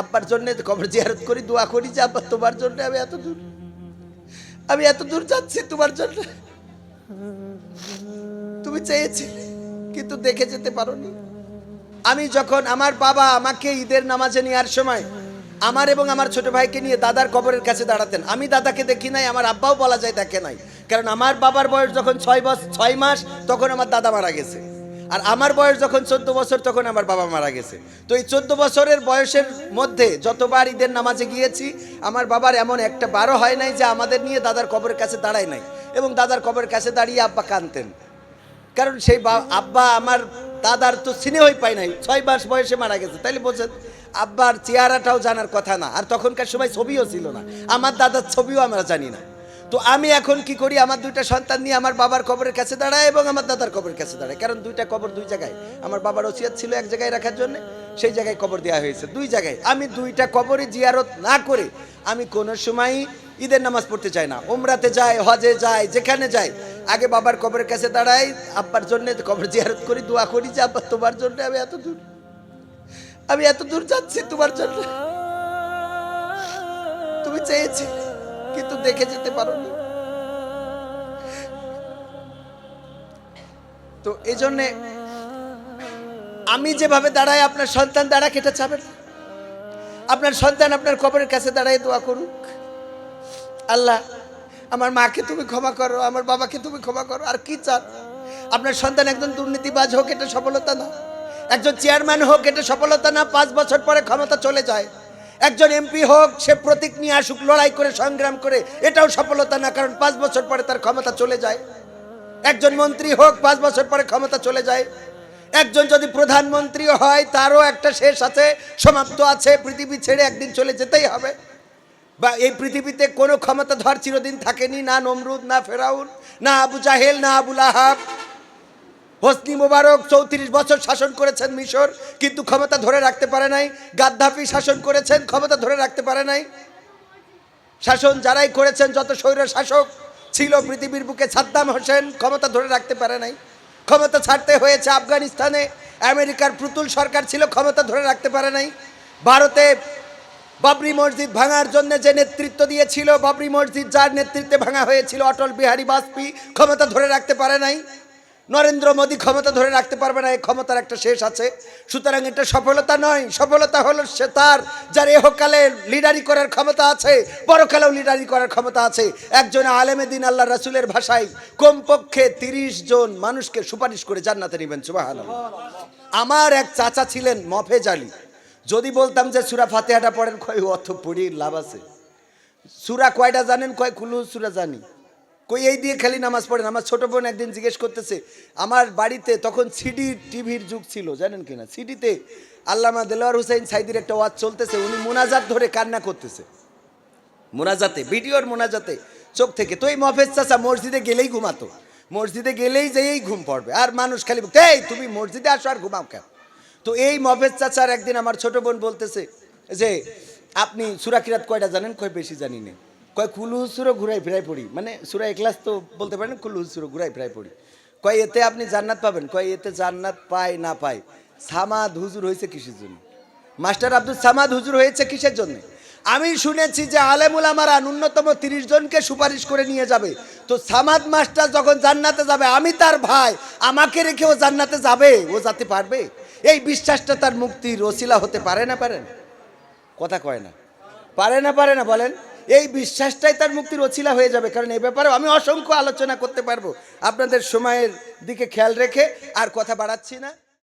আব্বার জন্য কবর জিয়ারত করি, দোয়া করি যে, আব্বা, তোমার জন্য আমি এত দূর। আমি এত দূর যাচ্ছি তোমার জন্য। তুমি চেয়েছিলে, কিন্তু দেখে যেতে পারোনি। আমি যখন আমার বাবা আমাকে ঈদের নামাজে নেওয়ার সময় আমার এবং আমার ছোট ভাইকে নিয়ে দাদার কবরের কাছে দাঁড়াতেন, আমি দাদাকে দেখি নাই, আমার আব্বাও বলা যায় দেখে নাই। কারণ আমার বাবার বয়স যখন ছয় বছর, ছয় মাস, তখন আমার দাদা মারা গেছে। আর আমার বয়স যখন চোদ্দ বছর, তখন আমার বাবা মারা গেছে। তো এই চোদ্দ বছরের বয়সের মধ্যে যতবার ঈদের নামাজে গিয়েছি, আমার বাবার এমন একটা বারো হয় নাই যে আমাদের নিয়ে দাদার কবরের কাছে দাঁড়ায় নাই এবং দাদার কবরের কাছে দাঁড়িয়ে আব্বা কানতেন কারণ সেই আব্বা আমার দাদার তো স্নেহই পাই নাই, ছয় মাস বয়সে মারা গেছে। তাইলে বলছেন, আব্বার চেহারাটাও জানার কথা না। আর তখনকার সময় ছবিও ছিল না। আমার দাদার ছবিও আমরা জানি না। তো আমি এখন কি করি? আমার দুইটা সন্তান নিয়ে আমার বাবার কবরের কাছে দাঁড়ায় এবং আমার দাদার কবরের কাছে দাঁড়ায়। কারণ দুইটা কবর দুই জায়গায়। আমার বাবার ওসিয়াত ছিল এক জায়গায় রাখার জন্য, সেই জায়গায় কবর দেওয়া হয়েছে দুই জায়গায়। আমি দুইটা কবরে জিয়ারত না করে আমি কোনো সময় ঈদের নামাজ পড়তে চাই না। উমরাতে যায় হজে যায় যেখানে যায় আগে বাবার কবরের কাছে দাঁড়াই, আব্বার জন্য কবর জিয়ারত করি, দোয়া করি যে, আব্বা, তোমার জন্য আমি এত দূর, আমি এত দূর যাচ্ছি তোমার জন্য। তুমি চেয়েছি কিন্তু দেখে যেতে পারোনি। তো এই জন্যে আমি যেভাবে দাঁড়াই, আপনার সন্তান দাঁড়া কেটে চাবেন আপনার সন্তান আপনার কবরের কাছে দাঁড়াই দোয়া করুক। আল্লাহ, আমার মাকে তুমি ক্ষমা করো, আমার বাবাকে তুমি ক্ষমা করো, আর কি চান? আপনার সন্তান একজন দুর্নীতিবাজ হোক, এটা সফলতা না। একজন চেয়ারম্যান হোক, এটা সফলতা না। পাঁচ বছর পরে ক্ষমতা চলে যায়। একজন এমপি হোক, সে প্রতীক নিয়ে আসুক, লড়াই করে, সংগ্রাম করে, এটাও সফলতা না, কারণ পাঁচ বছর পরে তার ক্ষমতা চলে যায়। একজন মন্ত্রী হোক, পাঁচ বছর পরে ক্ষমতা চলে যায়। একজন যদি প্রধানমন্ত্রী হয়, তারও একটা শেষ আছে, সমাপ্ত আছে, পৃথিবী ছেড়ে একদিন চলে যেতেই হবে। বা এই পৃথিবীতে কোনো ক্ষমতা ধর চিরদিন থাকেনি, না নমরুদ, না ফেরাউন, না আবু জাহেল, না আবুল আহাব। হোসনি মোবারক চৌত্রিশ বছর শাসন করেছেন মিশর, কিন্তু ক্ষমতা ধরে রাখতে পারে নাই। গাদ্দাফি শাসন করেছেন, ক্ষমতা ধরে রাখতে পারে নাই। শাসন যারাই করেছেন, যত স্বৈর শাসক ছিল পৃথিবীর বুকে, সাদ্দাম হোসেন ক্ষমতা ধরে রাখতে পারে নাই। ক্ষমতা ছাড়তে হয়েছে আফগানিস্তানে। আমেরিকার পুতুল সরকার ছিল, ক্ষমতা ধরে রাখতে পারে নাই। ভারতে বাবরি মসজিদ ভাঙার জন্য যে নেতৃত্ব দিয়েছিল, বাবরি মসজিদ যার নেতৃত্বে ভাঙা হয়েছিল, অটল বিহারী বাজপেয়ী, ক্ষমতা ধরে রাখতে পারে নাই। নরেন্দ্র মোদী ক্ষমতা ধরে রাখতে পারবে না এই ক্ষমতার একটা শেষ আছে। সুতরাং এটা সফলতা নয়, সফলতা হলো সে তার, যার এহকালে লিডারি করার ক্ষমতা আছে, পরকালেও লিডারি করার ক্ষমতা আছে। একজন আলেমে দিন আল্লাহ রাসুলের ভাষায়, কমপক্ষে তিরিশ জন মানুষকে সুপারিশ করে জান্নাতে নেবেন সুবাহান আমার এক চাচা ছিলেন মফেজ আলী। যদি বলতাম যে সুরা ফাতেহাটা পড়েন, কয় অর্থ পড়ি লাভ আছে। সুরা কয়টা জানেন? কয় খুলু সুরা জানি। কই, এই দিয়ে খালি নামাজ পড়েন আমার ছোট বোন একদিন জিজ্ঞেস করতেছে, আমার বাড়িতে তখন সিডি টিভির যুগ ছিল, জানেন কিনা? সিডিতে আল্লামা দেলোয়ার হুসাইন সাইদির একটা ওয়াজ চলতেছে, উনি মোনাজাত ধরে কান্না করতেছে। মোনাজাতে, ভিডিওর মোনাজাতে, চোখ থেকে। তো এই মফেজ চাচা মসজিদে গেলেই ঘুমাতো। মসজিদে গেলেই যেই ঘুম পড়বে। আর মানুষ খালি এই, তুমি মসজিদে আসো আর ঘুমাও কেন? তো এই মফেজ চাচার একদিন আমার ছোট বোন বলতেছে যে, আপনি সুরা কিরাত কয়টা জানেন? কয়, বেশি জানি না। কয় কুলু সুরো ঘুরাই ফিরাই পড়ি। মানে সুরা এক্লাস তো বলতে পারেন, কুলু সুরো ঘুরাই ফিরাই পড়ি। কয় এতে আপনি জান্নাত পাবেন, কয় এতে জান্নাত পায় না পায়। সামাদ হুজুর হয়েছে কিসের জন্য? মাস্টার আব্দুল সামাদ হুজুর হয়েছে কিসের জন্য? আমি শুনেছি যে আলেমুল আমারা ন্যূনতম তিরিশ জনকে সুপারিশ করে নিয়ে যাবে। তো সামাদ মাস্টার যখন জান্নাতে যাবে, আমি তার ভাই, আমাকে রেখে ও জান্নাতে যাবে? ও যাতে পারবে? এই বিশ্বাসটা তার মুক্তির ওসিলা হতে পারে না পারেন কথা কয় না। পারে না পারে না, বলেন। এই বিশ্বাসটাই তার মুক্তির অছিলা হয়ে যাবে। কারণ এই ব্যাপারে আমি অসংখ্য আলোচনা করতে পারব। আপনাদের সময়ের দিকে খেয়াল রেখে আর কথা বাড়াচ্ছি না।